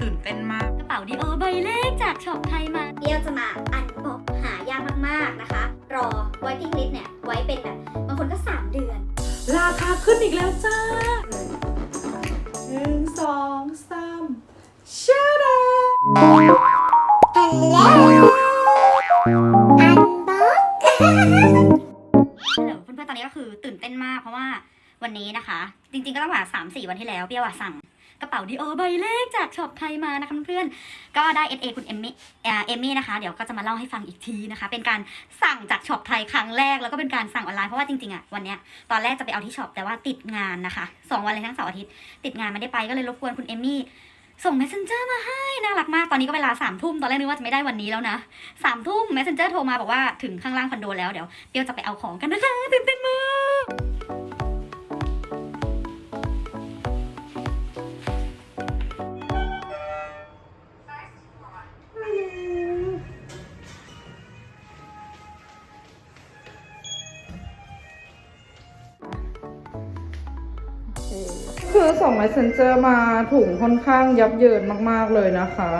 ตื่นเต้นมาก กระเป๋าดีโอใบแรกจากช็อปไทยมาเดี๋ยวจะมาอันบ็อกหายากมากๆนะคะ รอ waiting list เนี่ย ไว้เป็นแบบบางคนก็ 3 เดือน ราคาขึ้นอีกแล้วจ้าหนึ่งสองสามชาดาฮัลโหลเพื่อนๆตอนนี้ก็คือตื่นเต้นมากเพราะว่าวันนี้นะคะ จริงๆก็ตั้งแต่สามสี่วันที่แล้วเปียวอะสั่ง กระเป๋าดีโอใบแรกจากช็อปไทยมานะคะเพื่อนๆก็ได้ SA คุณเอมมี่เอมมี่นะคะ เดี๋ยวก็จะมาเล่าให้ฟังอีกทีนะคะ เป็นการสั่งจากช็อปไทยครั้งแรกแล้วก็เป็นการสั่งออนไลน์เพราะว่าจริงๆอะวันเนี้ยตอนแรกจะไปเอาที่ช็อปแต่ว่าติดงานนะคะสองวันเลยทั้งเสาร์อาทิตย์ติดงานไม่ได้ไปก็เลยรบกวนคุณเอมมี่ส่ง messenger มาให้น่ารักมาก ตอนนี้ก็เวลาสามทุ่มตอนแรกนึกว่าจะไม่ได้วันนี้แล้วนะสามทุ่ม messenger โทรมาบอกว่าถึงข้างล่างคอนโดแล้วเดี๋ยวเปียวจะไปเอาของกันนะคะตื่นเต้นมาก messenger มาถุงค่อนข้างยับเยินมากๆเลยนะคะ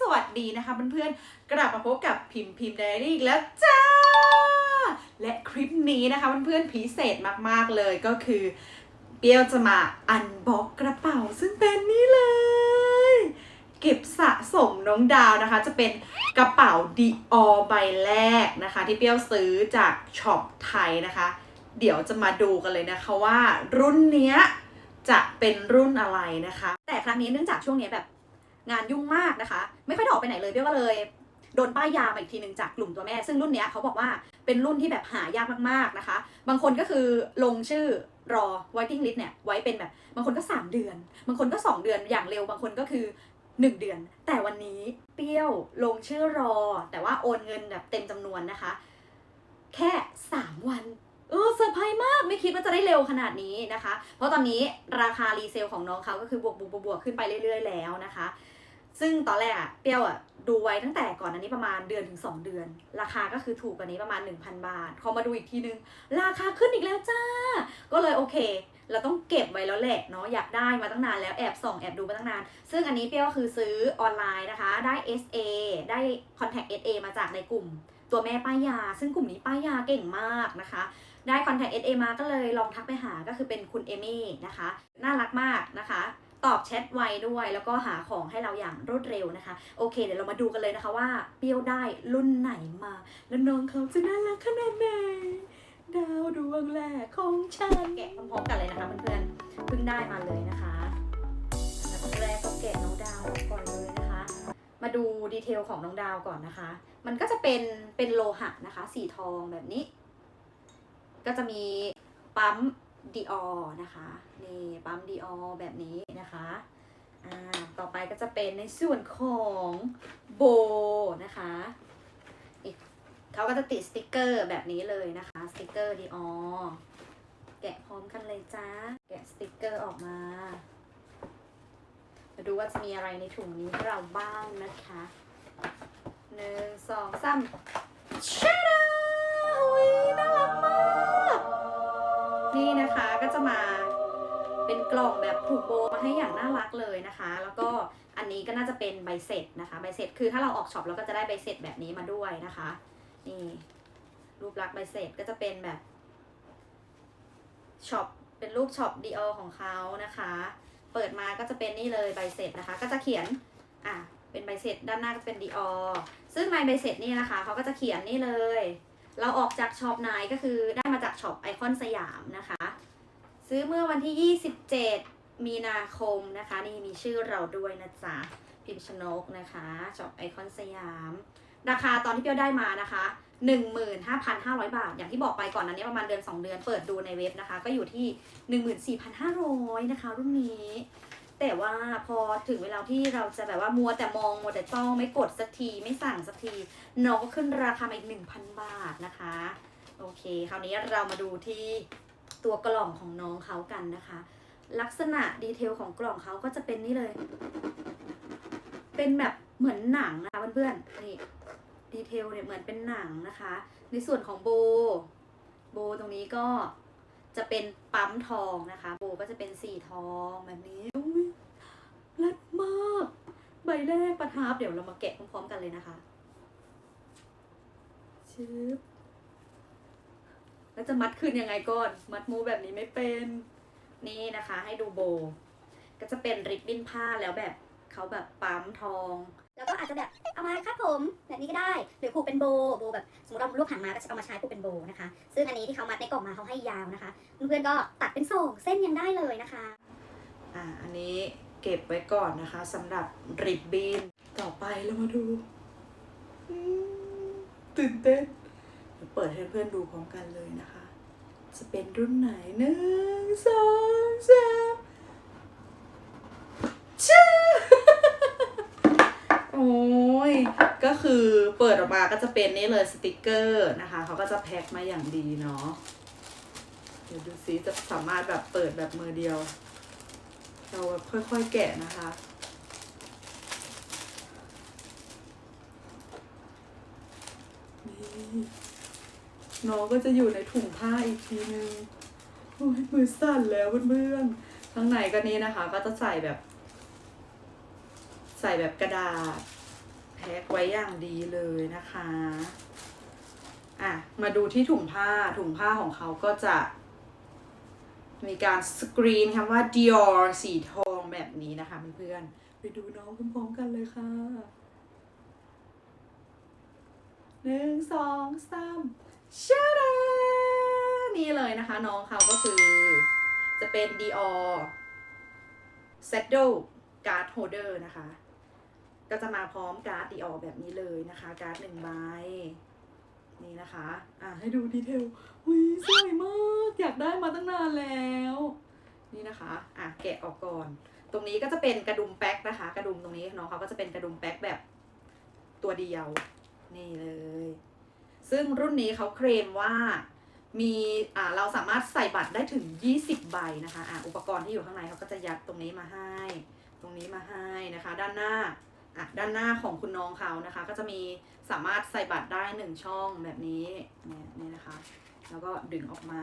สวัสดีนะคะเพื่อนๆกลับมาพบกับพิมพ์พิมพ์ไดอารี่อีกแล้วจ้า และคลิปนี้นะคะเพื่อนๆพิเศษมากๆเลยก็คือ เปียวจะมาอันบ็อกกระเป๋าซึ่งเป็นนี่เลย เก็บสะสมน้องดาวนะคะ จะเป็นกระเป๋าดีออใบแรกนะคะ ที่เปียวซื้อจากช็อปไทยนะคะ เดี๋ยวจะมาดูกันเลยนะคะว่า รุ่นเนี้ยจะเป็นรุ่นอะไรนะคะ แต่ครั้งนี้เนื่องจากช่วงนี้แบบงานยุ่งมากนะคะ ไม่ค่อยได้ออกไปไหนเลยเบี้ยก็เลยโดนป้ายยามาอีกทีหนึ่งจากกลุ่มตัวแม่ ซึ่งรุ่นเนี้ยเขาบอกว่าเป็นรุ่นที่แบบหายากมากๆนะคะ บางคนก็คือลงชื่อรอ waiting list เนี่ยไว้เป็นแบบบางคนก็ 3 เดือน บางคนก็ 2 เดือนอย่างเร็ว บางคนก็คือ 1 เดือน แต่วันนี้เปรี้ยวลงชื่อรอ แต่ว่าโอนเงินแบบเต็มจำนวนนะคะ แค่ 3 วัน เออเซอร์ไพรส์มากไม่คิดว่าจะได้เร็วขนาดนี้นะคะ เพราะตอนนี้ราคารีเซลของน้องเขาก็คือบวกบวกบวกบวกขึ้นไปเรื่อย ๆ แล้วนะคะ ซึ่งตอนแรกอะเปรี้ยวอะดูไว้ตั้งแต่ก่อนอันนี้ประมาณเดือนถึง 2 เดือน ราคาก็คือถูกกว่านี้ประมาณ 1,000 บาทพอมาดูอีกทีนึง ราคาขึ้นอีกแล้วจ้า ก็เลยโอเค เราต้องเก็บไว้แล้วแหละเนาะอยากได้มาตั้งนานแล้วแอบส่องแอบดูมาตั้งนาน ซึ่งอันนี้เปรี้ยวก็คือซื้อออนไลน์นะคะ ได้ SA ได้ Contact SA มาจากในกลุ่ม ตัวแม่ป้ายยา ซึ่งกลุ่มนี้ป้ายยาเก่งมากนะคะ ได้ Contact SA มาก็เลยลองทักไปหาก็คือเป็นคุณเอมี่นะคะ น่ารักมากนะคะ ตอบแชทไวด้วยแล้วก็หาของให้เราอย่างรวดเร็วนะคะ โอเค เดี๋ยวเรามาดูกันเลยนะคะว่าเปรี้ยวได้รุ่นไหนมา แล้วน้องเขาจะน่ารักขนาดไหนดาวดวงแรกของฉันแกะพร้อมๆกันเลยนะคะเพื่อนๆเพิ่งได้มาเลยนะคะอันดับแรกก็แกะน้องดาวก่อน มาดูดีเทลของน้องดาวก่อนนะคะ มันก็จะเป็นเป็นโลหะนะคะ สีทองแบบนี้ ก็จะมีปั๊มดีออนะคะนี่ปั๊มดีออแบบนี้นะคะอ่าต่อไปก็จะเป็นในส่วนของโบนะคะเขาก็จะติดสติกเกอร์แบบนี้เลยนะคะสติกเกอร์ดีออแกะพร้อมกันเลยจ้าแกะสติกเกอร์ออกมา มาดูว่าจะมีอะไรในถุงนี้ให้เราบ้างนะคะหนึ่งสองสามชาดาหุยน่ารักมาก นี่นะคะก็จะมาเป็นกล่องแบบผูกโบมาให้อย่างน่ารักเลยนะคะ แล้วก็อันนี้ก็น่าจะเป็นใบเสร็จนะคะ ใบเสร็จคือถ้าเราออกช็อปเราก็จะได้ใบเสร็จแบบนี้มาด้วยนะคะ นี่รูปลักษณ์ใบเสร็จก็จะเป็นแบบช็อปเป็นรูปช็อปดีอของเขานะคะ เปิดมาก็จะเป็นนี่เลยใบเสร็จนะคะ ก็จะเขียนอะเป็นใบเสร็จด้านหน้าก็เป็นดีอซึ่งในใบเสร็จนี่นะคะเขาก็จะเขียนนี่เลย เราออกจากช็อปไหนก็คือได้มาจากช็อปไอคอนสยามนะคะ ซื้อเมื่อวันที่ 27 มีนาคมนะคะ นี่มีชื่อเราด้วยนะจ๊ะพิมพ์ชนกนะคะช็อปไอคอนสยาม ราคาตอนที่เปียวได้มานะคะ 15,500 บาท อย่างที่บอกไปก่อนนั้นนี้ประมาณเดือน 2 เดือนเปิดดูในเว็บนะคะ ก็อยู่ที่ 14,500 นะคะ รุ่นนี้ แต่ว่าพอถึงเวลาที่เราจะแบบว่ามัวแต่มองมัวแต่จ้องไม่กดสักทีไม่สั่งสักทีน้องก็ขึ้นราคามาอีก 1,000 บาทนะคะ โอเค คราวนี้เรามาดูที่ตัวกล่องของน้องเขากันนะคะ ลักษณะดีเทลของกล่องเขาก็จะเป็นนี่เลย เป็นแบบเหมือนหนังนะคะเพื่อนๆนี่ ดีเทลเนี่ยเหมือนเป็นหนังนะคะ ในส่วนของโบ โบตรงนี้ก็จะเป็นปั๊มทองนะคะ โบก็จะเป็นสีทองแบบนี้อุ้ยรัดมาก ใบแรกประทับเดี๋ยวเรามาแกะพร้อมๆกันเลยนะคะชึบแล้วจะมัดขึ้นยังไงก่อน มัดมูแบบนี้ไม่เป็น นี่นะคะ ให้ดูโบ ก็จะเป็นริบบิ้นผ้าแล้วแบบเขาแบบปั๊มทอง แล้วก็อาจจะแบบเอามาคาดผมแบบนี้ก็ได้ หรือผูกเป็นโบโบแบบสมมติเราลูกหางมาก็จะเอามาใช้ผูกเป็นโบนะคะ ซึ่งอันนี้ที่เขามัดในกล่องมาเขาให้ยาวนะคะ เพื่อนๆก็ตัดเป็นสองเส้นยังได้เลยนะคะอ่าอันนี้เก็บไว้ก่อนนะคะสำหรับริบบินต่อไปเรามาดูตื่นเต้นเดี๋ยวเปิดให้เพื่อนดูพร้อมกันเลยนะคะ จะเป็นรุ่นไหนหนึ่งสองสามชื่อ โอ้ย ก็ คือเปิดออกมาก็จะเป็นนี่เลยสติกเกอร์นะคะ เขาก็จะแพ็คมาอย่างดีเนาะเดี๋ยวดูซิจะสามารถแบบเปิดแบบมือเดียว เราแบบค่อยๆแกะนะคะ นี่น้องก็จะอยู่ในถุงผ้าอีกทีนึงโอ้ยมือสั่นแล้วเพื่อนๆข้างในก็นี้นะคะ ก็จะใส่แบบ ใส่แบบกระดาษ แพ็คไว้อย่างดีเลยนะคะ อะ มาดูที่ถุงผ้า ถุงผ้าของเขาก็จะ มีการสกรีนคำว่า Dior สีทองแบบนี้นะคะเพื่อนๆ ไปดูน้องพร้อมๆกันเลยค่ะหนึ่งสองสามชาดานี่เลยนะคะ น้องเขาก็คือ จะเป็น Dior Saddle Card Holder นะคะ ก็จะมาพร้อมการ์ด Dior แบบนี้เลยนะคะ การ์ดหนึ่งใบนี่นะคะอะให้ดูดีเทลอุ้ยสวยมาก อยากได้มาตั้งนานแล้ว นี่นะคะอะแกะออกก่อน ตรงนี้ก็จะเป็นกระดุมแป๊กนะคะ กระดุมตรงนี้น้องเขาก็จะเป็นกระดุมแป๊กแบบตัวเดียว นี่เลย ซึ่งรุ่นนี้เขาเคลมว่ามีอ่าเราสามารถใส่บัตรได้ถึง 20 ใบนะคะอะอุปกรณ์ที่อยู่ข้างในเขาก็จะยัดตรงนี้มาให้ ตรงนี้มาให้นะคะ ด้านหน้า อะด้านหน้าของคุณน้องเขานะคะ ก็จะมีสามารถใส่บัตรได้หนึ่งช่องแบบนี้เนี่ยนี่นะคะ แล้วก็ดึงออกมา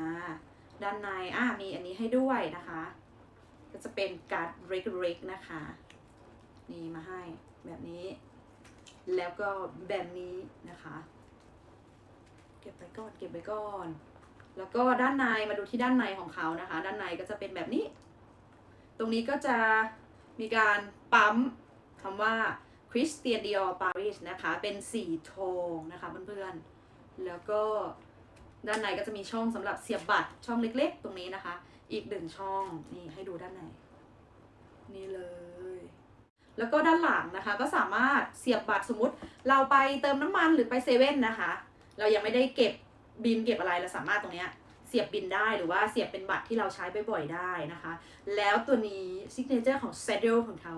ด้านในอะมีอันนี้ให้ด้วยนะคะ ก็จะเป็นการ์ดเล็กๆนะคะ นี่มาให้แบบนี้ แล้วก็แบบนี้นะคะ เก็บไปก่อนเก็บไปก่อน แล้วก็ด้านในมาดูที่ด้านในของเขานะคะ ด้านในก็จะเป็นแบบนี้ ตรงนี้ก็จะมีการปั๊ม คำว่า Christian Dior Paris นะคะ เป็นสีทองนะคะเพื่อนๆ แล้วก็ด้านในก็จะมีช่องสำหรับเสียบบัตรช่องเล็กๆ ตรงนี้นะคะ อีกหนึ่งช่องนี่ให้ดูด้านในนี่เลย แล้วก็ด้านหลังนะคะ ก็สามารถเสียบบัตรสมมติ เราไปเติมน้ำมันหรือไปเซเว่นนะคะ เรายังไม่ได้เก็บบินเก็บอะไรเราสามารถตรงเนี้ยเสียบบินได้หรือว่าเสียบเป็นบัตรที่เราใช้บ่อยๆได้นะคะ แล้วตัวนี้ซิกเนเจอร์ของ Saddle ของเขา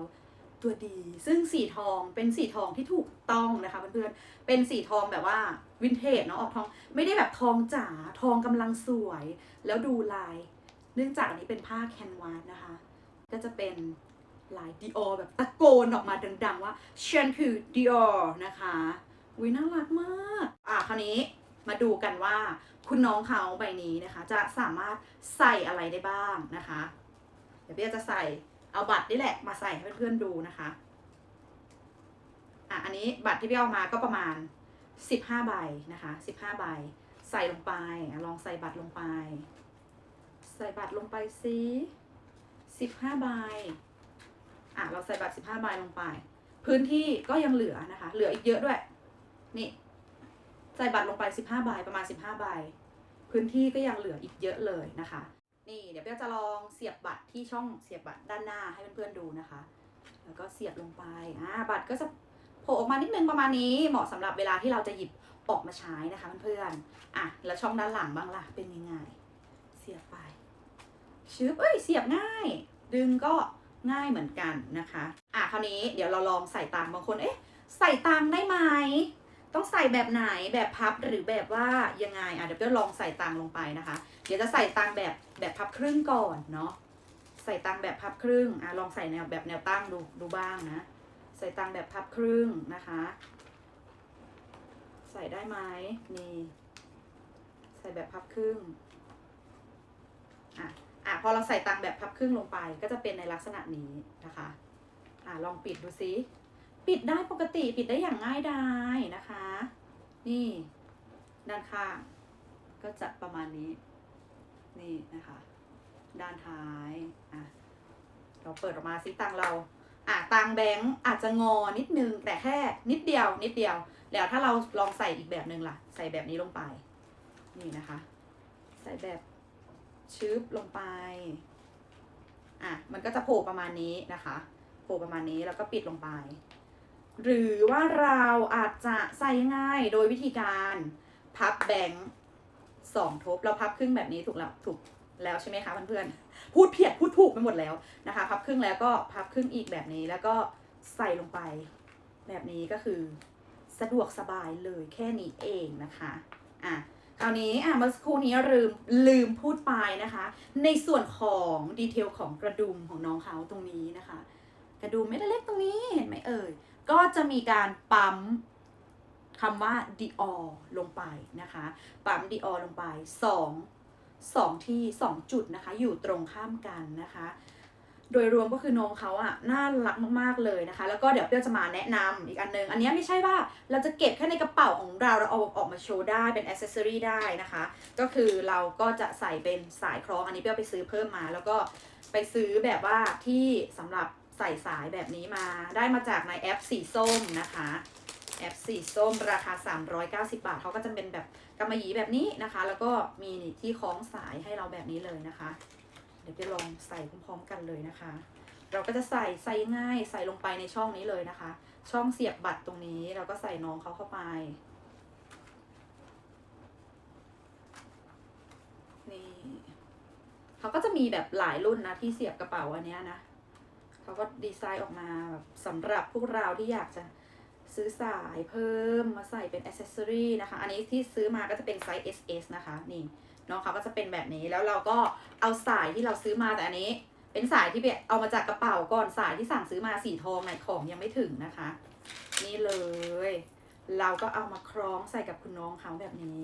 ตัวดี ซึ่งสีทองเป็นสีทองที่ถูกต้องนะคะเพื่อนๆเป็นสีทองแบบว่าวินเทจเนาะออกทองไม่ได้แบบทองจ๋าทองกำลังสวย แล้วดูลาย เนื่องจากอันนี้เป็นผ้าแคนวาสนะคะ ก็จะเป็นลายดิออแบบตะโกนออกมาดังๆ ว่าฉันคือดิออนะคะวิน่ารักมาก อะคราวนี้มาดูกันว่า คุณน้องเขาใบนี้นะคะ จะสามารถใส่อะไรได้บ้างนะคะ เดี๋ยวพี่จะใส่ เอาบัตรนี่แหละมาใส่ให้เพื่อนๆดูนะคะอะอันนี้บัตรที่พี่เอามาก็ประมาณ15ใบนะคะ15ใบใส่ลงไปลองใส่บัตรลงไป ใส่บัตรลงไปสิ15ใบอะเราใส่บัตร15ใบลงไป พื้นที่ก็ยังเหลือนะคะ เหลืออีกเยอะด้วย นี่ ใส่บัตรลงไป15ใบประมาณ15ใบพื้นที่ก็ยังเหลืออีกเยอะเลยนะคะ นี่เดี๋ยวเปียจะลองเสียบบัตรที่ช่องเสียบบัตรด้านหน้าให้เพื่อนๆดูนะคะ แล้วก็เสียบลงไปอ่าบัตรก็จะโผล่ออกมานิดนึงประมาณนี้เหมาะสำหรับเวลาที่เราจะหยิบออกมาใช้นะคะเพื่อนๆอะแล้วช่องด้านหลังบ้างล่ะเป็นยังไง เสียบไปชึบเอ้ยเสียบง่าย ดึงก็ง่ายเหมือนกันนะคะ อะคราวนี้เดี๋ยวเราลองใส่ตังบางคนเอ๊ะใส่ตังได้ไหม ต้องใส่แบบไหนแบบพับหรือแบบว่ายังไงอะเดี๋ยวเดี๋ยวลองใส่ตังลงไปนะคะ เดี๋ยวจะใส่ตังแบบแบบพับครึ่งก่อนเนาะใส่ตังแบบพับครึ่งอะลองใส่แนวแบบแนวตั้งดูดูบ้างนะ ใส่ตังแบบพับครึ่งนะคะ ใส่ได้ไหมนี่ใส่แบบพับครึ่งอะอะพอเราใส่ตังแบบพับครึ่งลงไป ก็จะเป็นในลักษณะนี้นะคะอะลองปิดดูซิ ปิดได้ปกติปิดได้อย่างง่ายดายนะคะ นี่ด้านข้างก็จะประมาณนี้ นี่นะคะ ด้านท้ายอะเราเปิดออกมาซิตังเราอะตังแบงค์อาจจะงอนิดนึงแต่แค่นิดเดียว นิดเดียว แล้วถ้าเราลองใส่อีกแบบหนึ่งล่ะ ใส่แบบนี้ลงไป นี่นะคะ ใส่แบบชืบลงไปอะมันก็จะโผล่ประมาณนี้นะคะ โผล่ประมาณนี้แล้วก็ปิดลงไป หรือว่าเราอาจจะใส่ง่ายโดยวิธีการพับแบงค์สองทบเราพับครึ่งแบบนี้ถูกแล้วถูกแล้วใช่ไหมคะเพื่อนๆพูดเพียดพูดถูกไปหมดแล้วนะคะ พับครึ่งแล้วก็พับครึ่งอีกแบบนี้แล้วก็ใส่ลงไป แบบนี้ก็คือสะดวกสบายเลยแค่นี้เองนะคะอะคราวนี้อะเมื่อสักครู่นี้ลืมลืมพูดไปนะคะ ในส่วนของดีเทลของกระดุมของน้องเขาตรงนี้นะคะ กระดุมเม็ดเล็กๆตรงนี้เห็นไหมเอ่ย ก็จะมีการปั๊มคำว่า Dior ลงไปนะคะ ปั๊ม Dior ลงไปสองสองที่สองจุดนะคะ อยู่ตรงข้ามกันนะคะ โดยรวมก็คือน้องเขาอะน่ารักมากๆเลยนะคะ แล้วก็เดี๋ยวเปรี้ยวจะมาแนะนำอีกอันหนึง อันนี้ไม่ใช่ว่าเราจะเก็บแค่ในกระเป๋าของเราเราเอาออกมาโชว์ได้เป็นอ c เซสซอรีได้นะคะ ก็คือเราก็จะใส่เป็นสายคล้องอันนี้เปรี้ยวไปซื้อเพิ่มมา แล้วก็ไปซื้อแบบว่าที่สำหรับ ส่สายแบบนี้มา ได้มาจากในแอปสีส้มนะคะ แอปสีส้มราคา 390 บาทเขาก็จะเป็นแบบกำมะหยี่แบบนี้นะคะ แล้วก็มีที่คล้องสายให้เราแบบนี้เลยนะคะ เดี๋ยวไปลองใส่พร้อมๆกันเลยนะคะ เราก็จะใส่ใส่ง่ายใส่ลงไปในช่องนี้เลยนะคะ ช่องเสียบบัตรตรงนี้ เราก็ใส่น้องเขาเข้าไป นี่เขาก็จะมีแบบหลายรุ่นนะที่เสียบกระเป๋าอันเนี้ยนะ เขาก็ดีไซน์ออกมาแบบสำหรับพวกเราที่อยากจะซื้อสายเพิ่มมาใส่เป็นอ c เซสซอรีนะคะ อันนี้ที่ซื้อมาก็จะเป็นไซส์ SS นะคะ นี่น้องเขาก็จะเป็นแบบนี้แล้วเราก็เอาสายที่เราซื้อมาแต่อันนี้ เป็นสายที่เอามาจากกระเป๋าก่อนสายที่สั่งซื้อมาสีทองไหนของยังไม่ถึงนะคะ นี่เลย เราก็เอามาคล้องใส่กับคุณน้องเขาแบบนี้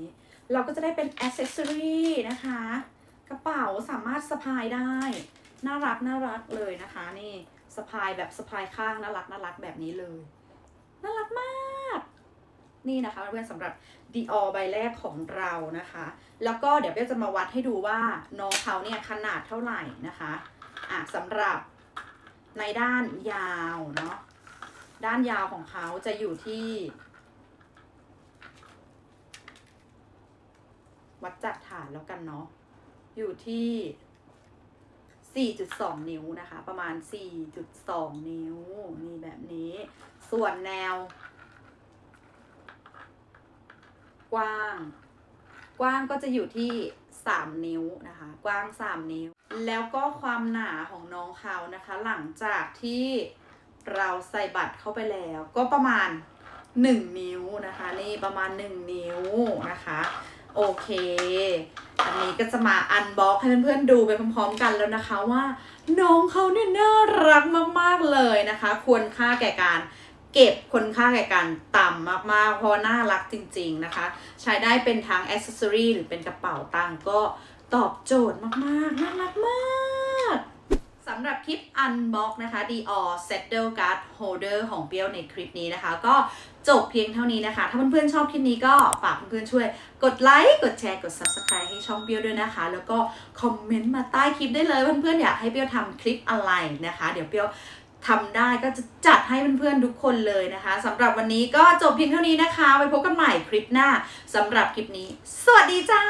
เราก็จะได้เป็นอ c เซสซอรีนะคะ กระเป๋าสามารถสะพายได้ น่ารักน่ารักเลยนะคะ นี่สะพายแบบสะพายข้างน่ารักน่ารักแบบนี้เลย น่ารักมาก นี่นะคะเพื่อนสำหรับ Dior ใบแรกของเรานะคะ แล้วก็เดี๋ยวเบี้ยจะมาวัดให้ดูว่าน้องเขาเนี่ยขนาดเท่าไหร่นะคะอะสำหรับในด้านยาวเนาะด้านยาวของเขาจะอยู่ที่ วัดจากฐานแล้วกันเนาะอยู่ที่ 4.2 นิ้วนะคะ ประมาณ 4.2 นิ้วนี่แบบนี้ ส่วนแนว กว้าง กว้างก็จะอยู่ที่ 3 นิ้วนะคะ กว้าง 3 นิ้ว แล้วก็ความหนาของน้องเขานะคะ หลังจากที่เราใส่บัตรเข้าไปแล้ว ก็ประมาณ 1 นิ้วนะคะ นี่ประมาณ 1 นิ้วนะคะ โอเค อันนี้ก็จะมาอันบ็อกให้เพื่อนๆดูไปพร้อมๆกันแล้วนะคะว่าน้องเขาเนี่ยน่ารักมากๆเลยนะคะ ควรค่าแก่การเก็บคุณค่าแก่การต่ำมากๆ เพราะน่ารักจริงๆนะคะ ใช้ได้เป็นทั้งอ c เซสซอรีหรือเป็นกระเป๋าตังก็ตอบโจทย์มากๆ น่ารักมาก สำหรับคลิป Unbox นะคะ Dior Saddle Guard Holder ของเปียวในคลิปนี้นะคะ ก็จบเพียงเท่านี้นะคะ ถ้าเพื่อนๆชอบคลิปนี้ก็ฝากเพื่อนๆช่วย กดไลค์ กดแชร์ กด Subscribe ให้ช่องเปียวด้วยนะคะ แล้วก็คอมเมนต์มาใต้คลิปได้เลยเพื่อนๆอยากให้เปียวทำคลิปอะไรนะคะ เดี๋ยวเปียวทำได้ก็จะจัดให้เพื่อนๆทุกคนเลยนะคะสำหรับวันนี้ก็จบเพียงเท่านี้นะคะ ไว้พบกันใหม่คลิปหน้าสำหรับคลิปนี้ สวัสดีจ้า